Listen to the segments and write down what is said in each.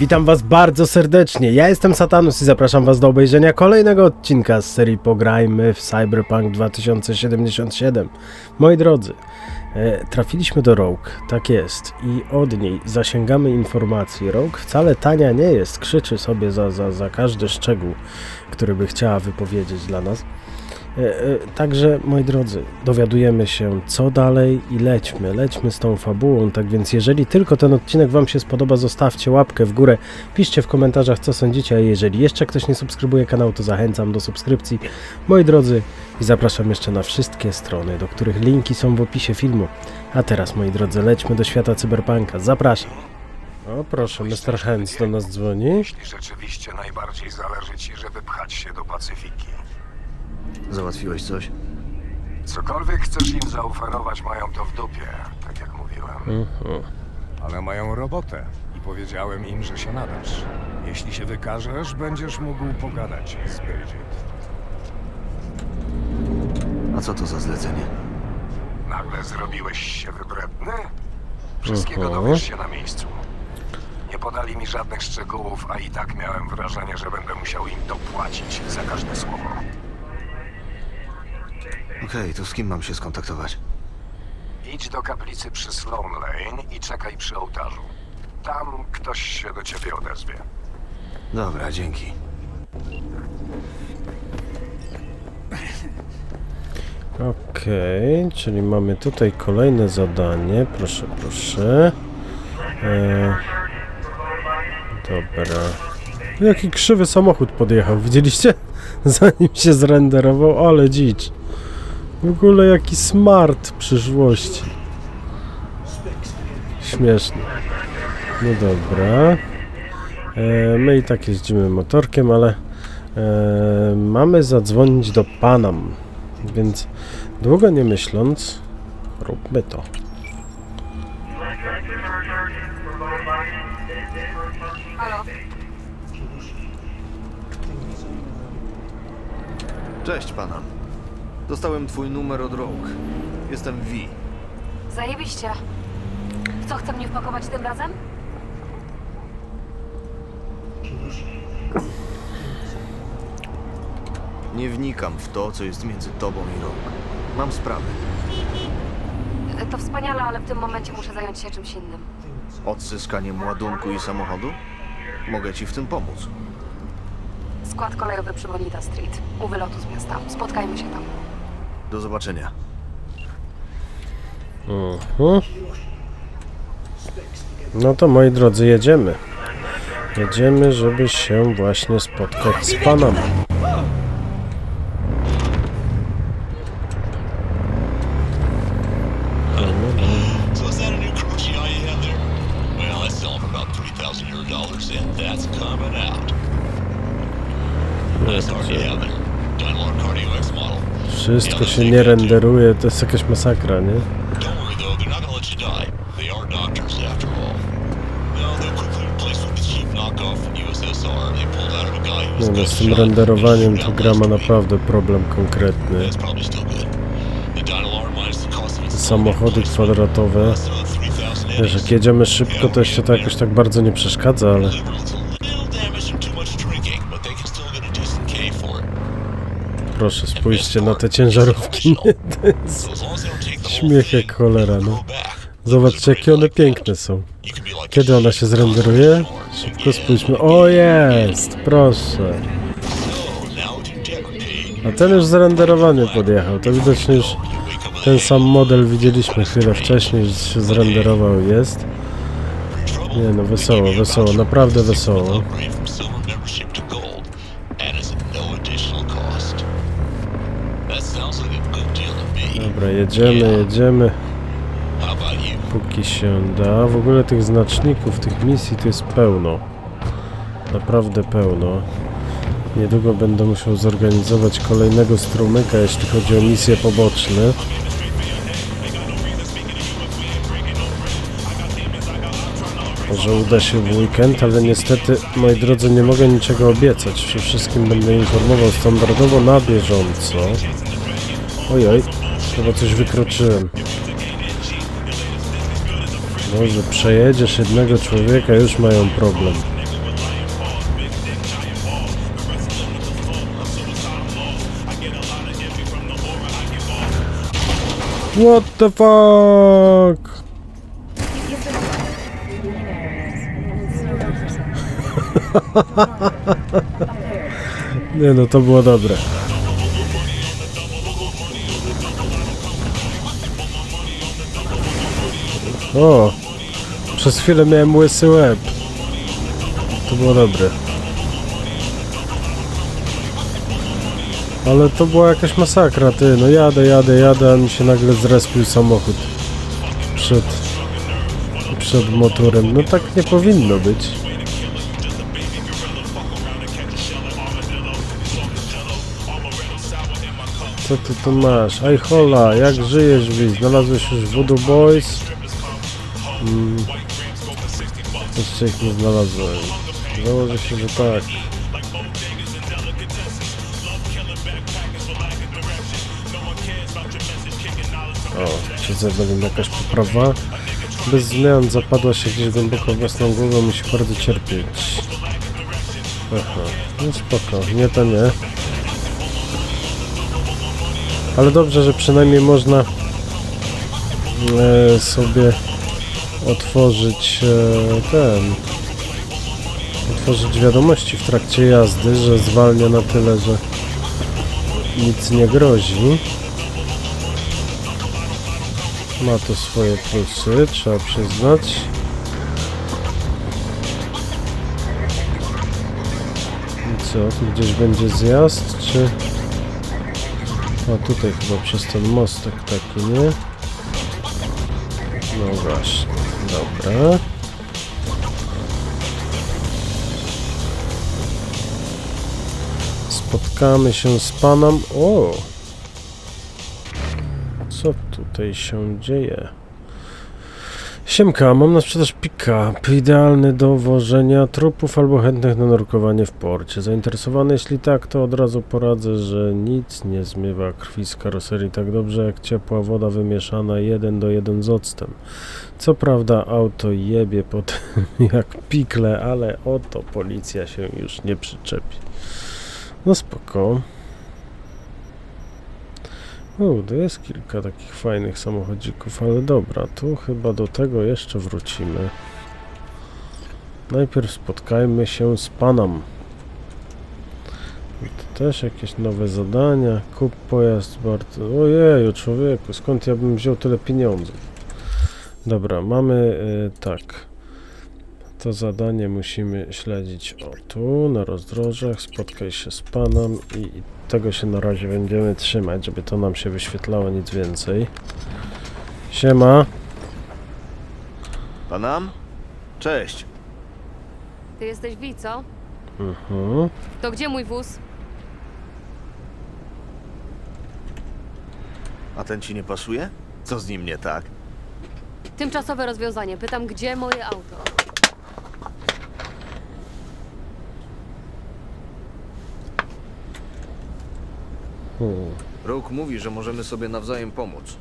witam was bardzo serdecznie. Ja jestem Satanus i zapraszam was do obejrzenia kolejnego odcinka z serii Pograjmy w Cyberpunk 2077. Moi drodzy, e, trafiliśmy do Rogue, tak jest, i od niej zasięgamy informacji. Rogue wcale tania nie jest, krzyczy sobie za, za, za każdy szczegół, który by chciała wypowiedzieć dla nas. E, e, Także, moi drodzy, dowiadujemy się co dalej i lećmy, lećmy z tą fabułą. Tak więc, jeżeli tylko ten odcinek Wam się spodoba, zostawcie łapkę w górę, piszcie w komentarzach, co sądzicie, a jeżeli jeszcze ktoś nie subskrybuje kanału, to zachęcam do subskrypcji. Moi drodzy, i zapraszam jeszcze na wszystkie strony, do których linki są w opisie filmu. A teraz, moi drodzy, lećmy do świata cyberpunka. Zapraszam. O, proszę, Mr. Hands do nas dzwoni. Jeśli rzeczywiście najbardziej zależy ci, żeby pchać się do Pacyfiki. Załatwiłeś coś? Cokolwiek chcesz im zaoferować, mają to w dupie, tak jak mówiłem. Ale mają robotę i powiedziałem im, że się nadasz. Jeśli się wykażesz, będziesz mógł pogadać z Bridget. A co to za zlecenie? Nagle zrobiłeś się wybredny? Wszystkiego Mhm. dowiesz się na miejscu. Nie podali mi żadnych szczegółów, a i tak miałem wrażenie, że będę musiał im dopłacić za każde słowo. Okej, to z kim mam się skontaktować? Idź do kaplicy przy Sloan Lane i czekaj przy ołtarzu. Tam ktoś się do ciebie odezwie. Dobra, dzięki. Okej, czyli mamy tutaj kolejne zadanie. Proszę, proszę. E, dobra. Jaki krzywy samochód podjechał, widzieliście? Zanim się zrenderował, ale dzicz. W ogóle jaki smart przyszłości. Śmieszny. No dobra. E, my i tak jeździmy motorkiem, ale e, mamy zadzwonić do Panam. Więc długo nie myśląc, róbmy to. Cześć pana. Dostałem twój numer od Rogue. Jestem V. zajebiście. W co chce mnie wpakować tym razem? Nie wnikam w to, co jest między tobą i Rogue. Mam sprawę. E, To wspaniale, ale w tym momencie muszę zająć się czymś innym. Odsyskaniem ładunku i samochodu? Mogę ci w tym pomóc. Skład kolejowy przy Bonita Street, u wylotu z miasta. Spotkajmy się tam. Do zobaczenia. Mhm. No to moi drodzy, jedziemy. Jedziemy, żeby się właśnie spotkać z Panam. Wszystko się nie renderuje, to jest jakaś masakra, nie? All. No, z tym renderowaniem to gra ma naprawdę problem konkretny. Samochody kwadratowe. Less than 3,000 Wiesz, jak jedziemy szybko, to jeszcze to jakoś tak bardzo nie przeszkadza, ale... Proszę, spójrzcie na te ciężarówki. Śmiech jak cholera, no. Zobaczcie, jakie one piękne są. Kiedy ona się zrenderuje? Szybko spójrzmy. O, jest! Proszę. A ten już zrenderowany podjechał. To widocznie już ten sam model widzieliśmy chwilę wcześniej, że się zrenderował jest. Nie no, wesoło, wesoło, naprawdę wesoło. Dobra, jedziemy, jedziemy. Póki się da. W ogóle tych znaczników, tych misji to jest pełno. Naprawdę pełno. Niedługo będę musiał zorganizować kolejnego strumyka, jeśli chodzi o misje poboczne. Może uda się w weekend, ale niestety, moi drodzy, nie mogę niczego obiecać. Wszystkim będę informował standardowo na bieżąco. Ojoj, chyba coś wykroczyłem. Może przejedziesz jednego człowieka, już mają problem. What the fuck? Nie no, to było dobre. O! Przez chwilę miałem łysy łeb. To było dobre. Ale to była jakaś masakra, ty. No jadę, jadę, jadę, a mi się nagle zrespił samochód. Przed... Przed motorem. No tak nie powinno być. Co ty tu masz? Aj hola, jak żyjesz wi? Znalazłeś już Voodoo Boys? Mm. Jeszcze ich nie znalazłem. Założę się, że tak. O, siedzę będę jakaś poprawa. Bez zmian zapadła się gdzieś głęboko własną głowę, musi bardzo cierpieć. Aha, no spoko, nie to nie. Ale dobrze, że przynajmniej można e, sobie otworzyć e, ten otworzyć wiadomości w trakcie jazdy, że zwalnia na tyle, że nic nie grozi. Ma to swoje plusy, trzeba przyznać. I co, tu gdzieś będzie zjazd, czy... A tutaj chyba przez ten mostek taki, nie? No właśnie, dobra. Spotkamy się z panem. O! Co tutaj się dzieje? Siemka, mam na sprzedaż pick-up, idealny do wożenia trupów albo chętnych na nurkowanie w porcie. Zainteresowany? Jeśli tak, to od razu poradzę, że nic nie zmywa krwi z karoserii tak dobrze jak ciepła woda wymieszana jeden do jeden z octem. Co prawda auto jebie potem jak pikle, ale oto policja się już nie przyczepi. No spoko. To jest kilka takich fajnych samochodzików, ale dobra, tu chyba do tego jeszcze wrócimy. Najpierw spotkajmy się z panem. To też jakieś nowe zadania. Kup pojazd bardzo... Ojeju, człowieku, skąd ja bym wziął tyle pieniędzy? Dobra, mamy y, tak. To zadanie musimy śledzić o tu, na rozdrożach, spotkaj się z panem i tego się na razie będziemy trzymać, żeby to nam się wyświetlało, nic więcej. Siema. Panam? Cześć. Ty jesteś Wi, co? Mhm. To gdzie mój wóz? A ten ci nie pasuje? Co z nim nie tak? Tymczasowe rozwiązanie. Pytam, gdzie moje auto? Hmm. Rogue mówi, że możemy sobie nawzajem pomóc.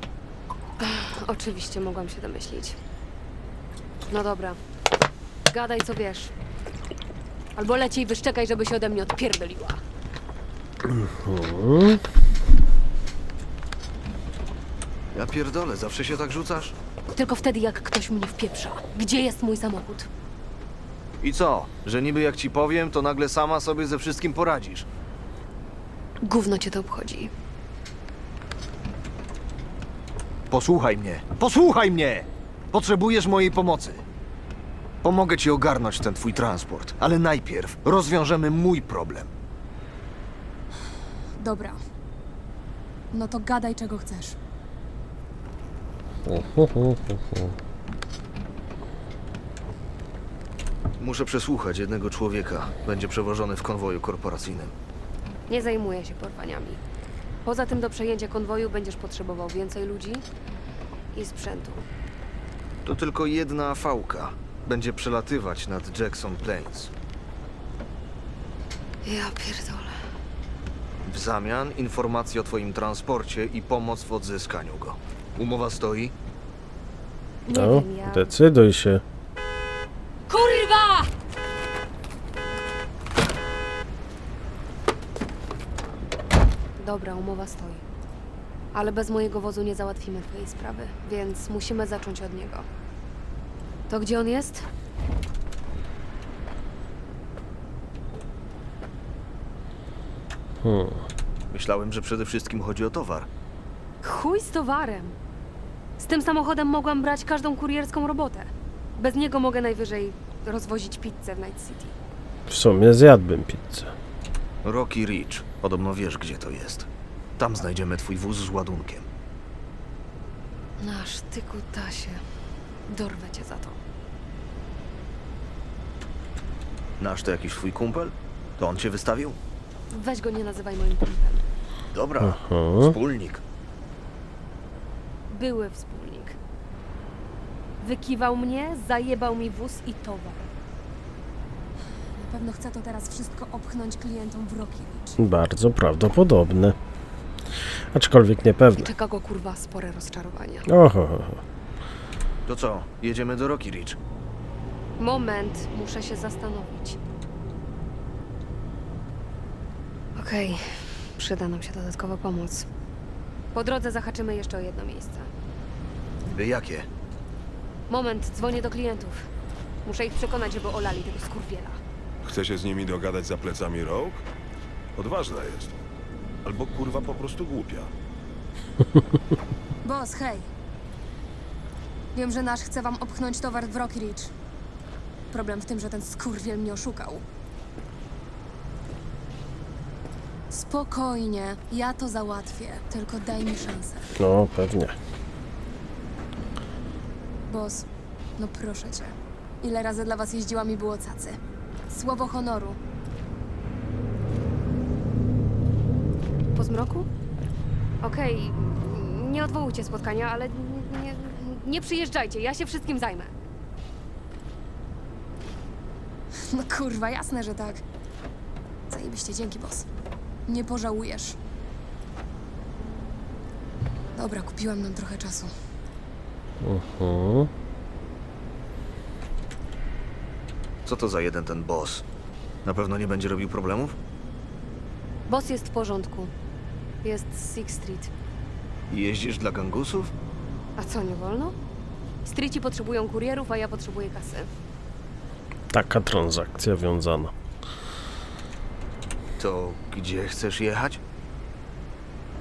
Oczywiście mogłam się domyślić. No dobra. Gadaj co wiesz. Albo leciej wyszczekaj, żeby się ode mnie odpierdoliła. Mhm. Ja pierdolę, zawsze się tak rzucasz? Tylko wtedy, jak ktoś mnie wpieprza. Gdzie jest mój samochód? I co? Że niby jak ci powiem, to nagle sama sobie ze wszystkim poradzisz. Gówno cię to obchodzi. Posłuchaj mnie. Posłuchaj mnie! Potrzebujesz mojej pomocy. Pomogę ci ogarnąć ten twój transport, ale najpierw rozwiążemy mój problem. Dobra. No to gadaj czego chcesz. Muszę przesłuchać jednego człowieka. Będzie przewożony w konwoju korporacyjnym. Nie zajmuję się porwaniami. Poza tym do przejęcia konwoju będziesz potrzebował więcej ludzi i sprzętu. To tylko jedna fałka. będzie przelatywać nad Jackson Plains. Ja pierdolę. W zamian informacje o twoim transporcie i pomoc w odzyskaniu go. Umowa stoi? Nie No, wiem, ja... decyduj się. Kurwa! Dobra, umowa stoi. Ale bez mojego wozu nie załatwimy twojej sprawy, więc musimy zacząć od niego. To gdzie on jest? Myślałem, że przede wszystkim chodzi o towar. Chuj z towarem. Z tym samochodem mogłam brać każdą kurierską robotę. Bez niego mogę najwyżej rozwozić pizzę w Night City. W sumie zjadłbym pizzę. Rocky Ridge. Podobno wiesz, gdzie to jest. Tam znajdziemy twój wóz z ładunkiem. Nasz ty kutasie. Dorwę cię za to. Nasz to jakiś twój kumpel? To on cię wystawił? Weź go nie nazywaj moim kumplem. Dobra. Aha. Wspólnik. Były wspólnik. Wykiwał mnie, zajebał mi wóz i towar. Na pewno chcę to teraz wszystko opchnąć klientom w Rocky Ridge. Bardzo prawdopodobne. Aczkolwiek niepewne. Czeka go kurwa spore rozczarowanie. Oho, ho, ho. To co? Jedziemy do Rocky Ridge. Moment, muszę się zastanowić. Okej, przyda nam się dodatkowa pomoc. Po drodze zahaczymy jeszcze o jedno miejsce. Wy jakie? Moment, dzwonię do klientów. Muszę ich przekonać, żeby olali tego skurwiela. Chce się z nimi dogadać za plecami Rogue? Odważna jest. Albo kurwa po prostu głupia. Boss, hej. Wiem, że nasz chce wam opchnąć towar w Rocky Ridge. Problem w tym, że ten skurwiel mnie oszukał. Spokojnie, ja to załatwię. Tylko daj mi szansę. No, pewnie. Boss, no proszę cię. Ile razy dla was jeździłam i było cacy. Słowo honoru. Po zmroku? Okej, nie odwołujcie spotkania, ale nie, nie przyjeżdżajcie, ja się wszystkim zajmę. No kurwa, jasne, że tak. Zajebiście, dzięki, boss. Nie pożałujesz. Dobra, kupiłam nam trochę czasu. Mhm. Co to za jeden ten boss? Na pewno nie będzie robił problemów? Boss jest w porządku. Jest z Six Street. I jeździsz dla gangusów? A co, nie wolno? Streeci potrzebują kurierów, a ja potrzebuję kasy. Taka transakcja wiązana. To gdzie chcesz jechać?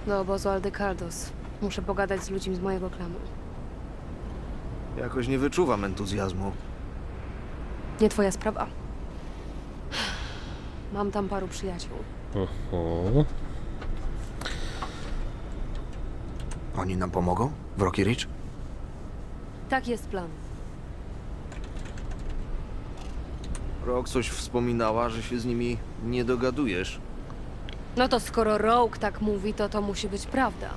Do obozu Aldecardos. Muszę pogadać z ludźmi z mojego klanu. Jakoś nie wyczuwam entuzjazmu. Nie twoja sprawa. Mam tam paru przyjaciół. Mhm. Oni nam pomogą? W Rocky Ridge? Tak jest plan. Rock coś wspominała, że się z nimi nie dogadujesz. No to skoro Rogue tak mówi, to to musi być prawda.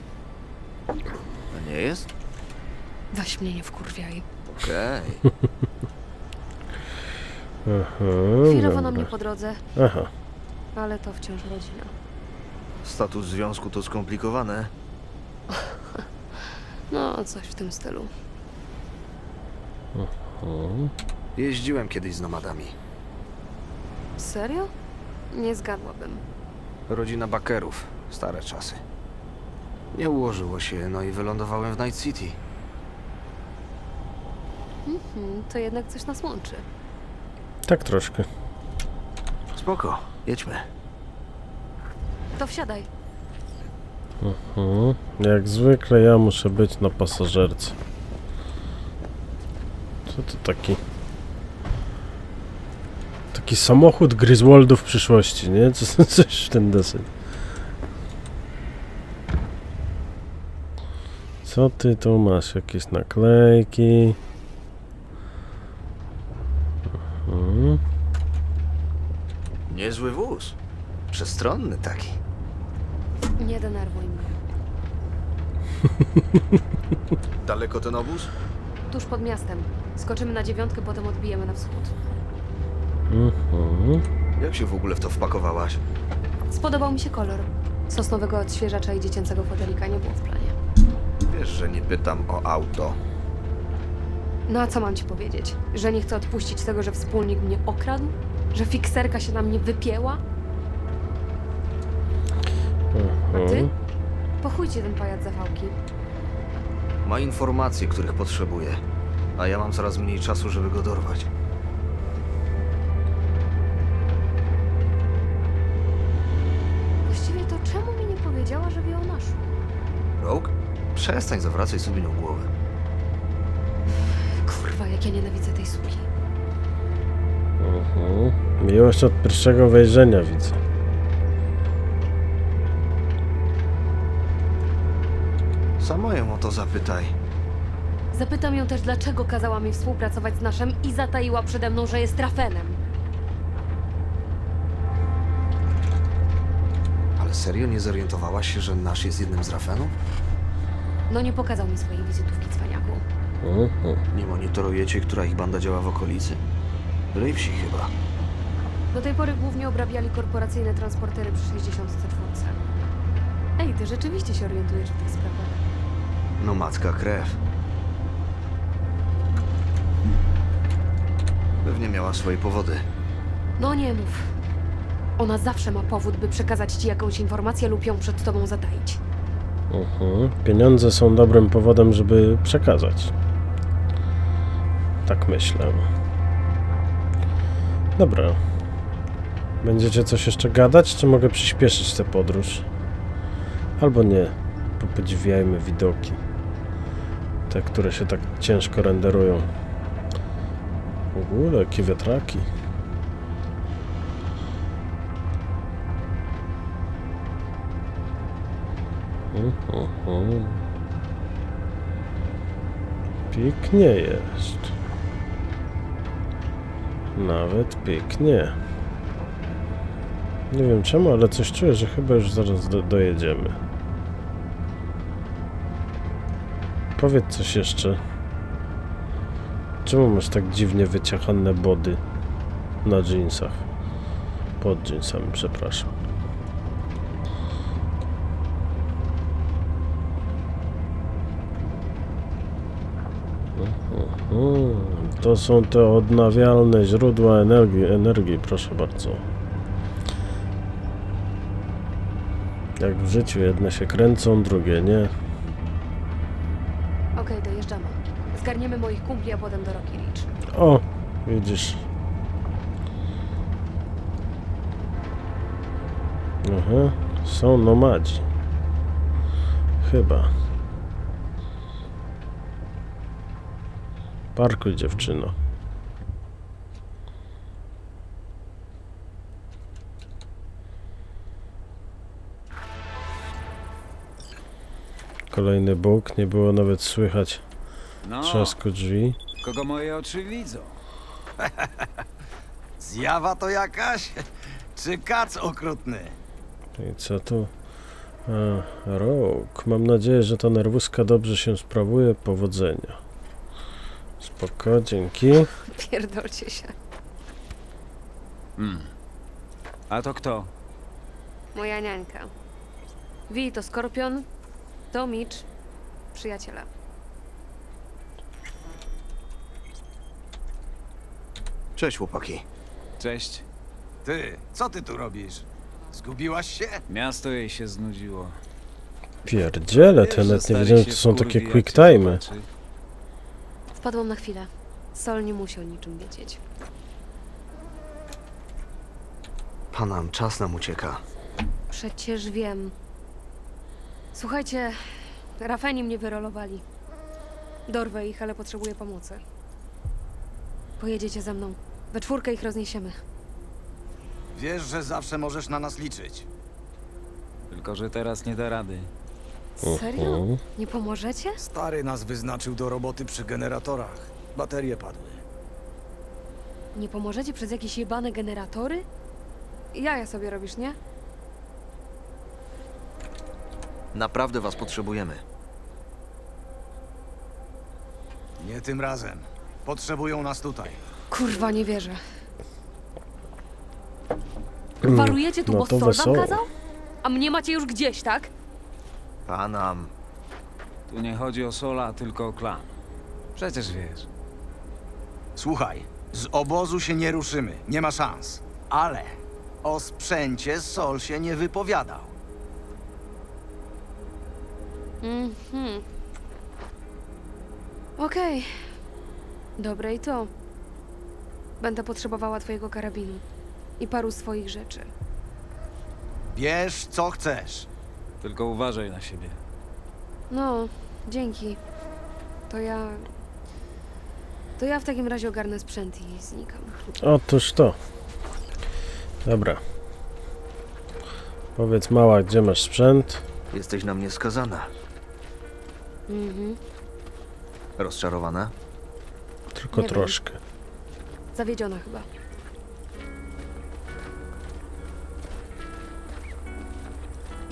A nie jest? Weź mnie nie wkurwiaj. Okej. Mhm, Chwilowo nam dobra. nie po drodze, Aha. ale to wciąż rodzina. Status związku to skomplikowane. No, coś w tym stylu. Mhm. Jeździłem kiedyś z nomadami. Serio? Nie zgadłabym. Rodzina Bakerów. Stare czasy. Nie ułożyło się, no i wylądowałem w Night City. Hmm, to jednak coś nas łączy. Tak troszkę. Spoko, jedźmy. To wsiadaj. Mhm. Jak zwykle ja muszę być na pasażerce. Co to taki? Taki samochód Griswoldów przyszłości, nie? Co- Coś w ten deseń. Co ty tu masz? Jakieś naklejki? Mhm. Niezły wóz. Przestronny taki. Nie denerwuj mnie. Daleko ten obóz? tuż pod miastem. Skoczymy na dziewiątkę, potem odbijemy na wschód. Mhm. Jak się w ogóle w to wpakowałaś? Spodobał mi się kolor. Sosnowego odświeżacza i dziecięcego fotelika nie było w planie. Wiesz, że nie pytam o auto. No a co mam ci powiedzieć? Że nie chcę odpuścić tego, że wspólnik mnie okradł? Że fikserka się na mnie wypięła? A ty? Mhm. Po chuj ci ten pajac zawałki. Ma informacje, których potrzebuje. A ja mam coraz mniej czasu, żeby go dorwać. Właściwie to czemu mi nie powiedziała, że wie o naszu? Rogue? Przestań zawracać sobie nią głowę. Kurwa, jak ja nienawidzę tej suki. Mhm. Miłość od pierwszego wejrzenia widzę. Sama ją o to zapytaj. Zapytam ją też, dlaczego kazała mi współpracować z naszym i zataiła przede mną, że jest trafenem. Ale serio nie zorientowałaś się, że nasz jest jednym z Rafenów? No nie pokazał mi swojej wizytówki cwaniaku. Mhm. Nie monitorujecie, która ich banda działa w okolicy? Rejwsi chyba. Do tej pory głównie obrabiali korporacyjne transportery przy 64. Ej, ty rzeczywiście się orientujesz w tych sprawach. No matka krew. Pewnie miała swoje powody. No nie mów. Ona zawsze ma powód, by przekazać ci jakąś informację lub ją przed tobą zataić. Mhm. Pieniądze są dobrym powodem, żeby przekazać. Tak myślę. Dobra. Będziecie coś jeszcze gadać, czy mogę przyspieszyć tę podróż? Albo nie. Bo podziwiajmy widoki. Te, które się tak ciężko renderują. W ogóle, jakie wiatraki. Mhm. Pięknie jest. Nawet pięknie. Nie wiem czemu, ale coś czuję, że chyba już zaraz do, dojedziemy. Powiedz coś jeszcze. Czemu masz tak dziwnie wyciachane body na jeansach? Pod jeansami, przepraszam. Mm, To są te odnawialne źródła energii, energii, proszę bardzo. Jak w życiu, jedne się kręcą, drugie nie. Okej, dojeżdżamy. Zgarniemy moich kumpli, a potem do Rocky Ridge. O, widzisz. Aha, są nomadzi. Chyba. Parkuj dziewczyno. Kolejny bóg, nie było nawet słychać No, trzasku drzwi. kogo moje oczy widzą? Zjawa to jakaś? Czy kac okrutny? I co tu? A, rok. Mam nadzieję, że ta nerwuska dobrze się sprawuje. Powodzenia. Spoko, dzięki. Pierdolcie się. A to kto? Moja niańka. Wi to Skorpion, to Mitch, przyjaciela. Cześć chłopaki. Cześć. Ty, co ty tu robisz? Zgubiłaś się? Miasto jej się znudziło. Pierdziele, Wiesz, te że nawet nie stary wiedziałem, się to są wkurwi, takie jak quick cię time'y. zobaczy. Wpadłam na chwilę. Sol nie musi o niczym wiedzieć. Panam, czas nam ucieka. Przecież wiem. Słuchajcie, Rafeni mnie wyrolowali. Dorwę ich, ale potrzebuję pomocy. Pojedziecie ze mną. We czwórkę ich rozniesiemy. Wiesz, że zawsze możesz na nas liczyć. Tylko, że teraz nie da rady. Serio? Mhm. Nie pomożecie? Stary nas wyznaczył do roboty przy generatorach. Baterie padły. Nie pomożecie przez jakieś jebane generatory? Jaja sobie robisz, nie? Naprawdę was potrzebujemy. Nie tym razem. Potrzebują nas tutaj. Kurwa, nie wierzę. Mm, Warujecie tu, no bo to Sol wam wesoło. kazał? A mnie macie już gdzieś, tak? Panam. Tu nie chodzi o Sola, tylko o klan. Przecież wiesz. Słuchaj, z obozu się nie ruszymy. Nie ma szans. Ale o sprzęcie Sol się nie wypowiadał. Mhm. Okej. Dobre i to. Będę potrzebowała twojego karabinu. I paru swoich rzeczy. Wiesz, co chcesz. Tylko uważaj na siebie. No, dzięki. To ja... To ja w takim razie ogarnę sprzęt i znikam. Otóż to. Dobra. Powiedz mała, gdzie masz sprzęt? Jesteś na mnie skazana. Mhm. Rozczarowana? Tylko Nie wiem. troszkę. Zawiedziona chyba.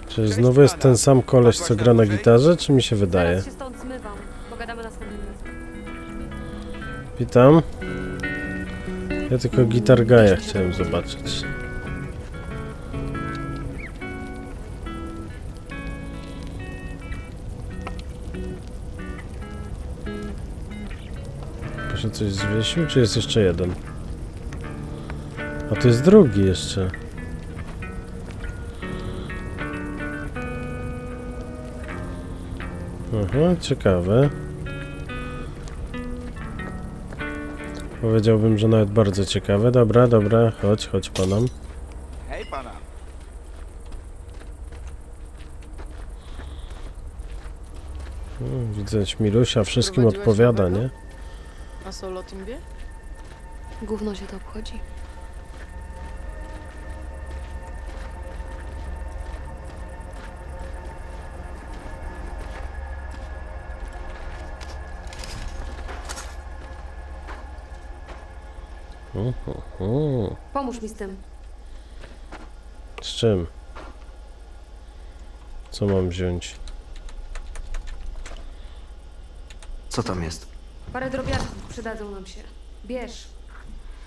Czy znowu jest ten sam koleś, co gra na gitarze, czy mi się wydaje? Zaraz się stąd zmywam. Pogadamy następnym razem. Witam. Ja tylko Guitar Gaja chciałem zobaczyć. Proszę coś zwiesił, czy jest jeszcze jeden? A to jest drugi jeszcze. Aha, ciekawe. Powiedziałbym, że nawet bardzo ciekawe. Dobra, dobra, chodź, chodź panom. Hej, pana. Mm, Widzę, Milusia wszystkim odpowiada, nie? A Sol o tym wie? Gówno się to obchodzi. Pomóż mi z tym. Z czym? Co mam wziąć? Co tam jest? Parę drobiazgów przydadzą nam się. Bierz.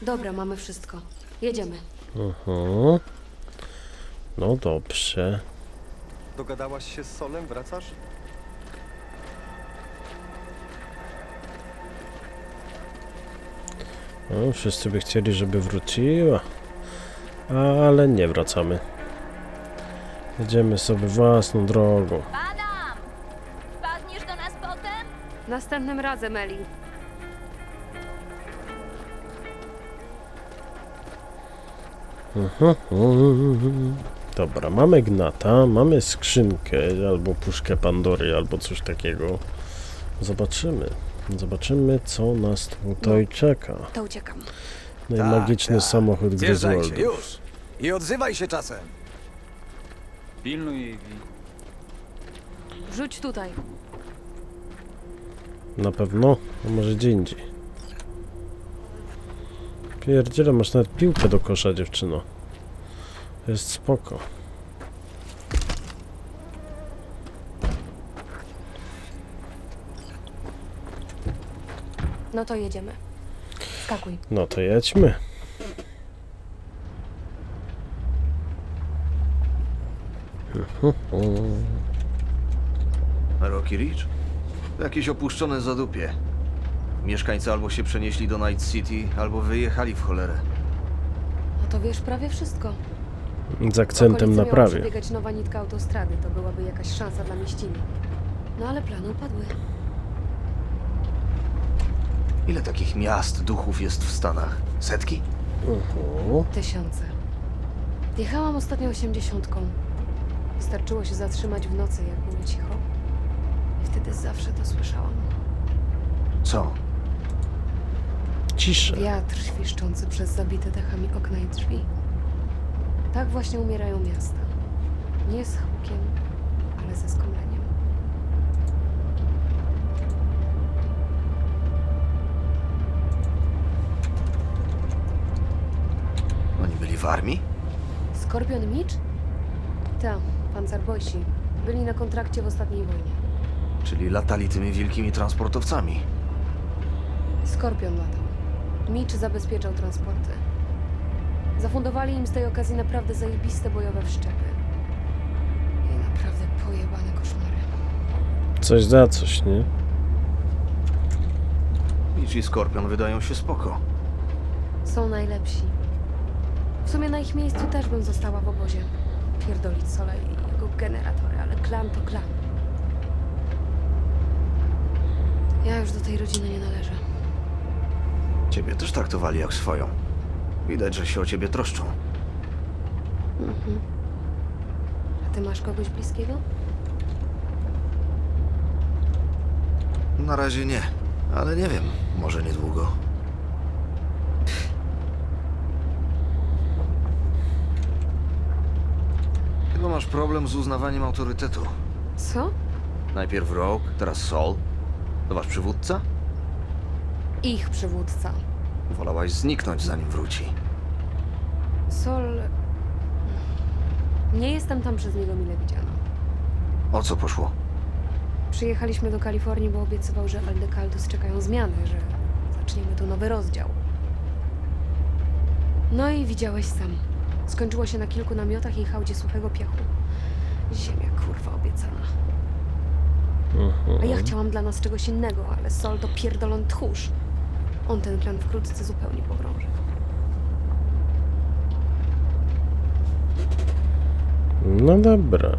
Dobra, mamy wszystko. Jedziemy. Mhm. No dobrze. Dogadałaś się z Solem? Wracasz? No, wszyscy by chcieli, żeby wróciła. Ale nie wracamy. Jedziemy sobie własną drogą. Adam! Wpadniesz do nas potem? Następnym razem, Eli. Mhm. Dobra, mamy gnata, mamy skrzynkę, albo puszkę Pandory, albo coś takiego. Zobaczymy. Zobaczymy, co nas tutaj czeka. To uciekam. No i Tak, tak. samochód Zjeżdżaj się, już. I odzywaj się czasem. Pilnuj jej. Rzuć tutaj. Na pewno? A może gdzie indziej? Pierdziele, masz nawet piłkę do kosza, dziewczyno. Jest spoko. No to jedziemy. Skakuj. No to jedźmy. Rocky Ridge? Jakieś opuszczone zadupie. Mieszkańcy albo się przenieśli do Night City, albo wyjechali w cholerę. No to wiesz prawie wszystko. Z akcentem na prawie. przebiegać nowa nitka autostrady. To byłaby jakaś szansa dla mieściny. No ale plany upadły. Ile takich miast, duchów jest w Stanach? Setki? Mhm. Tysiące. Jechałam ostatnio osiemdziesiątką. Wystarczyło się zatrzymać w nocy, jak było cicho. I wtedy zawsze to słyszałam. Co? Ciszę. Wiatr świszczący przez zabite dachami okna i drzwi. Tak właśnie umierają miasta. Nie z hukiem, ale ze skomleniem. W armii? Skorpion Mitch? Tak, pancerbojsi. Byli na kontrakcie w ostatniej wojnie. Czyli latali tymi wielkimi transportowcami. Skorpion latał. Mitch zabezpieczał transporty. Zafundowali im z tej okazji naprawdę zajebiste bojowe wszczepy. I naprawdę pojebane koszmary. Coś za coś, nie? Mitch i Skorpion wydają się spoko. Są najlepsi. W sumie na ich miejscu też bym została w obozie. Pierdolić Sola i jego generatory, ale klan to klan. Ja już do tej rodziny nie należę. Ciebie też traktowali jak swoją. Widać, że się o ciebie troszczą. Mhm. A ty masz kogoś bliskiego? Na razie nie, ale nie wiem, może niedługo. Chyba masz problem z uznawaniem autorytetu. Co? Najpierw Rogue, teraz Sol. To wasz przywódca? Ich przywódca. Wolałaś zniknąć, zanim wróci. Sol... Nie jestem tam przez niego mile widziana. O co poszło? Przyjechaliśmy do Kalifornii, bo obiecywał, że Aldecaldos czekają zmiany, że zaczniemy tu nowy rozdział. No i widziałeś sam. Skończyło się na kilku namiotach i hałdzie suchego piachu. Ziemia kurwa obiecana. A ja chciałam dla nas czegoś innego, ale Sol to pierdolon tchórz. On ten plan wkrótce zupełnie pogrąży. No dobra.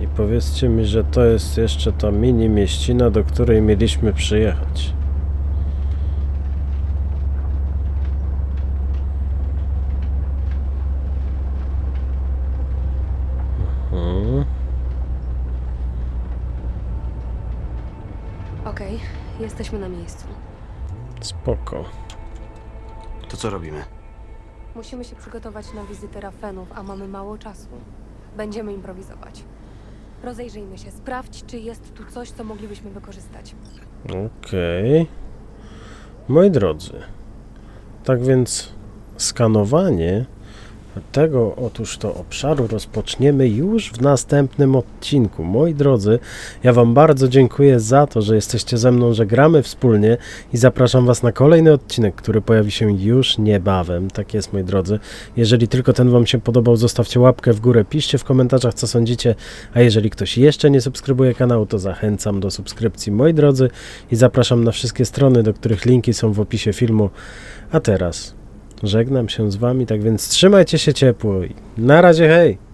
I powiedzcie mi, że to jest jeszcze ta mini mieścina, do której mieliśmy przyjechać. Mhm. Okej, jesteśmy na miejscu. Spoko. To co robimy? Musimy się przygotować na wizytę Rafenów, a mamy mało czasu. Będziemy improwizować. Rozejrzyjmy się, sprawdź, czy jest tu coś, co moglibyśmy wykorzystać. Okej. Moi drodzy, tak więc skanowanie tego otóż to obszaru rozpoczniemy już w następnym odcinku. Moi drodzy, ja Wam bardzo dziękuję za to, że jesteście ze mną, że gramy wspólnie i zapraszam Was na kolejny odcinek, który pojawi się już niebawem. Tak jest, moi drodzy. Jeżeli tylko ten Wam się podobał, zostawcie łapkę w górę, piszcie w komentarzach, co sądzicie, a jeżeli ktoś jeszcze nie subskrybuje kanału, to zachęcam do subskrypcji, moi drodzy, i zapraszam na wszystkie strony, do których linki są w opisie filmu. A teraz żegnam się z Wami, tak więc trzymajcie się ciepło i na razie, hej!